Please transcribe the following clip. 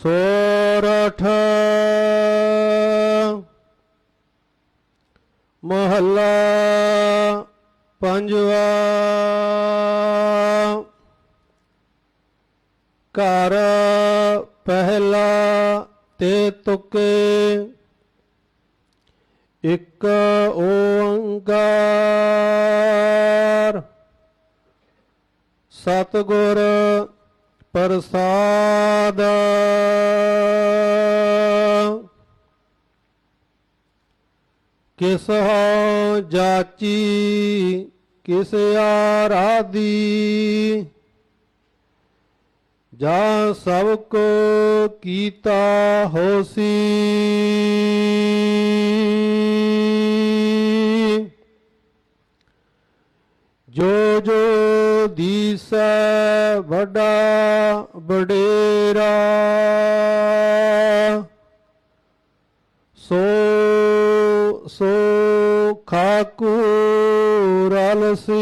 ਸੋਰਠ ਮਹੱਲਾ ਪੰਜਵਾ ਘਰ ਪਹਿਲਾ ਤੇ ਤੁਕੇ ਇੱਕ ਓੰਕਾਰ ਸਤਿਗੁਰ ਪ੍ਰਸਾਦ। ਕਿਸ ਹੋ ਜਾਚੀ ਕਿਸ ਆਰਾਧੀ ਜਾਂ ਸਭ ਕੋ ਕੀਤਾ ਹੋਸੀ। ਜੋ ਜੋ ਦੀਸੈ ਵੱਡਾ ਵਡੇਰਾ ਸੋ ਸੋ ਖਾਕੂ ਰਲਸੀ।